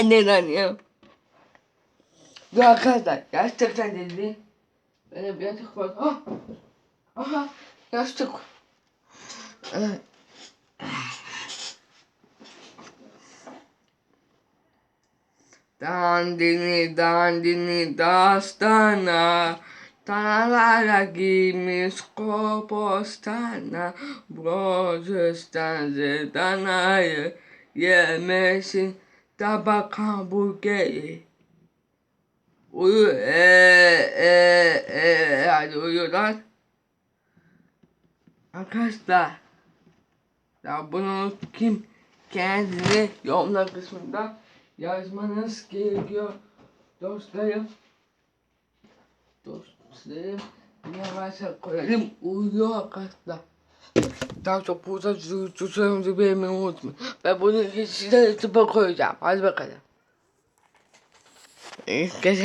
Ben de inanıyorum. Dur arkadaşlar gerçekten dedi. Böyle bir yatak var. Ah! Aha yastık. Evet. Dandini dandini dastana Tanalara giymiş kopostana Brozestan zedanayı Yemesin tabak hamburgeri Uyu eee eee eee hadi uyu lan Arkadaşlar ya bunu kim kendini yorumlar kısmında yazmanız gerekiyor dostlarım. Dostlarım ne varsa koyalım uyuyor arkadaşlar. Daha çok burada tutuyorumuzu beğenmeyi unutmayın. Ben bunu size YouTube'a koyacağım. Hadi bakalım.